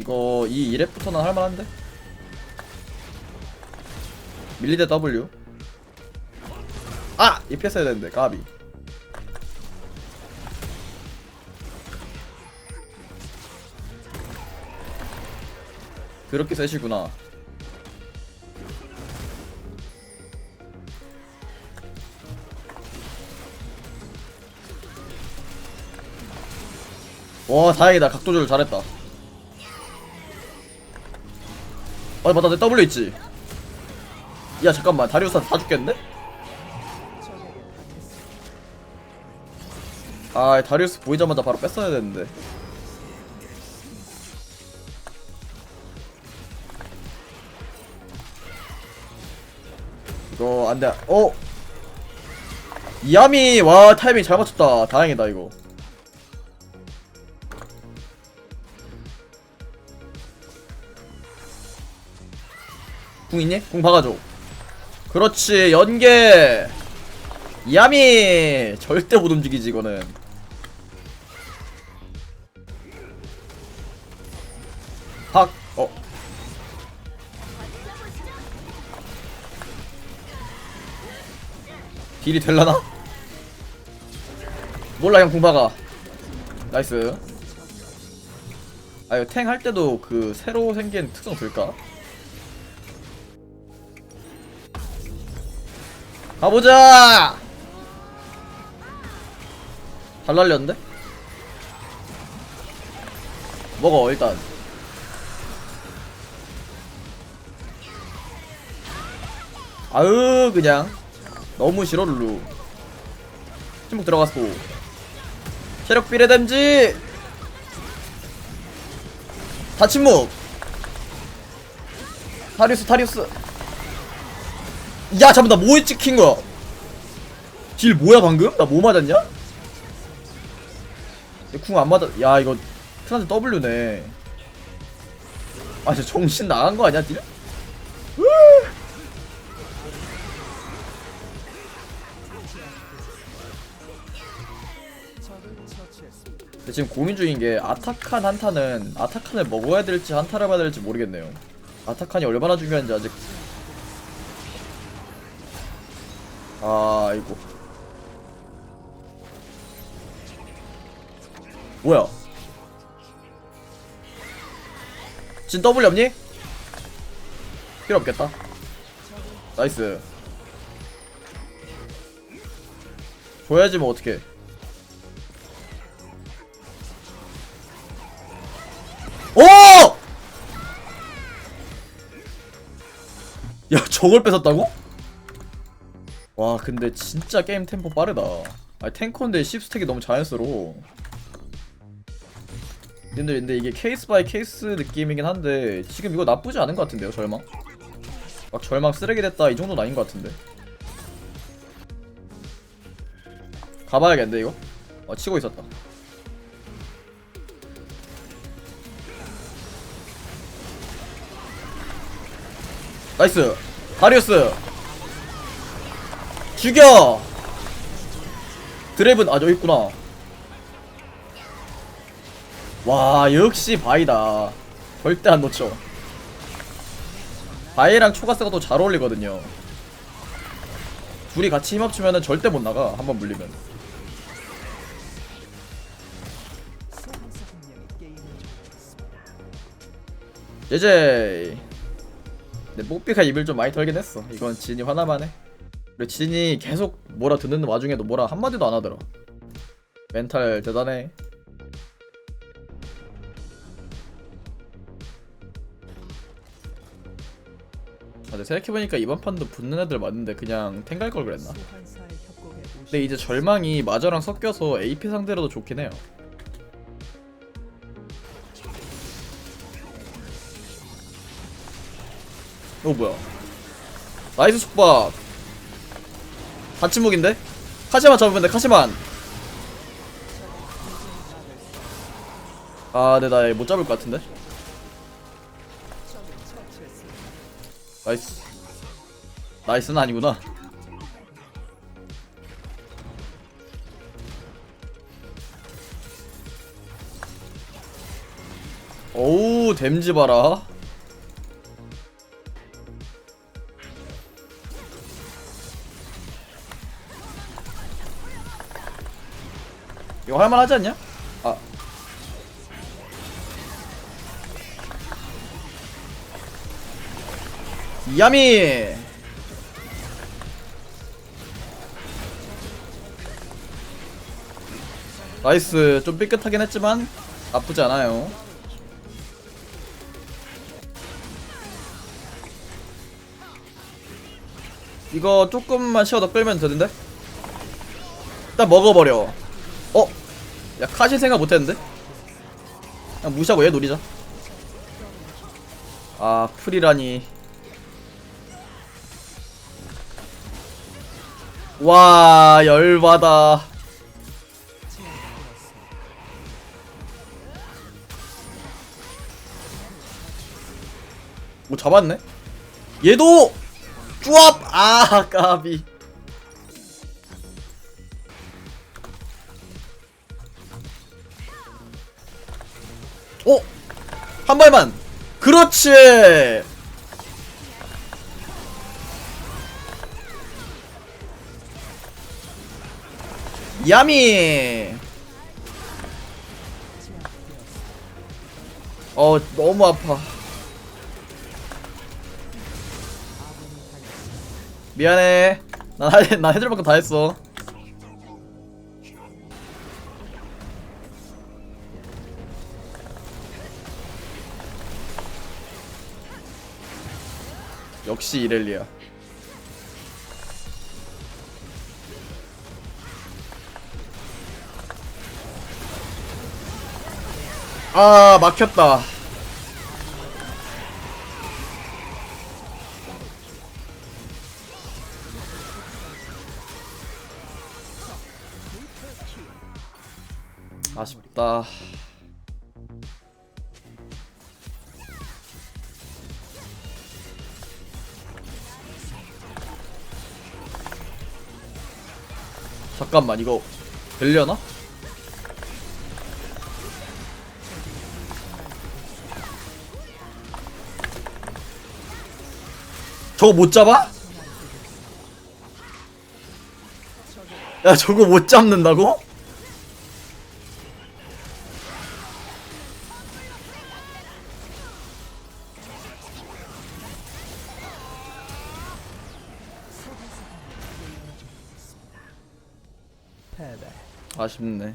이거 이 1렙부터는 할만한데? 밀리대 W. 아! 이 피했어야 되는데 까비. 그렇게 세시구나. 와 다행이다. 각도 조절 잘했다 아 맞다 내 W 있지. 야 잠깐만 다리우스한테 다 죽겠는데? 아 다리우스 보이자마자 바로 뺐어야 되는데. 이거 안돼. 어? 이야미 와 타이밍 잘 맞췄다. 다행이다 이거 궁 있니? 궁 박아줘 그렇지 연계 야미 절대 못 움직이지 이거는 학 어. 딜이 될라나? 몰라 형 궁박아 나이스 아 이거 탱 할 때도 그 새로 생긴 특성 들까? 가보자! 잘 날렸는데? 먹어 일단. 아으 그냥. 너무 싫어 룰루. 침묵 들어갔고 체력 비례 댐지? 다 침묵! 타리우스 타리우스 야 잠깐 나 뭐에 찍힌 거야 딜 뭐야 방금? 나 뭐 맞았냐? 궁 안 맞아 야 이거 트란드 W네 아 진짜 정신 나간 거 아니야 딜? 지금 고민 중인 게 아타칸 한타는 아타칸을 먹어야 될지 한타를 봐야 될지 모르겠네요 아타칸이 얼마나 중요한지 아직 아이고 뭐야 진 W 없니? 필요 없겠다 나이스 줘야지 뭐 어떡해 오! 야 저걸 뺏었다고? 와 근데 진짜 게임 템포 빠르다. 아 탱커인데 10스택이 너무 자연스러워. 근데, 근데 이게 케이스 바이 케이스 느낌이긴 한데 지금 이거 나쁘지 않은 것 같은데요 절망? 막 절망 쓰레기 됐다 이 정도는 아닌 것 같은데. 가봐야겠는데 이거? 어 치고 있었다. 나이스! 다리우스 죽여! 드랩은 아 저기 있구나. 와 역시 바이다. 절대 안 놓쳐. 바이랑 초가스가 또 잘 어울리거든요. 둘이 같이 힘 합치면은 절대 못 나가 한번 물리면. 제제 근데 뽀삐가 입을 좀 많이 털긴 했어. 이건 진이 화나만 해 그리고 진이 계속 뭐라 듣는 와중에도 뭐라 한마디도 안 하더라. 멘탈 대단해. 아, 근데 생각해보니까 이번 판도 붙는 애들 맞는데 그냥 탱갈 걸 그랬나? 근데 이제 절망이 마저랑 섞여서 AP 상대로도 좋긴 해요. 어 뭐야. 나이스 숙박 다침묵인데? 카시만 잡으면 돼 카시만. 아 근데 나 못 잡을 것 같은데? 나이스. 나이스는 아니구나. 어우 댐지 봐라 이거 할만하지 않냐? 아 야미 나이스 좀 삐끗하긴 했지만 나쁘지 않아요 이거 조금만 시어 더 끌면 되는데? 일단 먹어버려 어? 야 카시 생각 못했는데? 그냥 무시하고 얘 노리자. 아 풀이라니. 와 열받아. 오 잡았네? 얘도 쭈압 아 까비 오! 어? 한 발만. 그렇지. 야미. 어 너무 아파. 미안해. 난, 할- 난 해줄 만큼 다 했어 역시 이렐리아. 아 막혔다. 아쉽다 잠깐만 이거 되려나? 저거 못 잡아? 야 저거 못 잡는다고? 아쉽네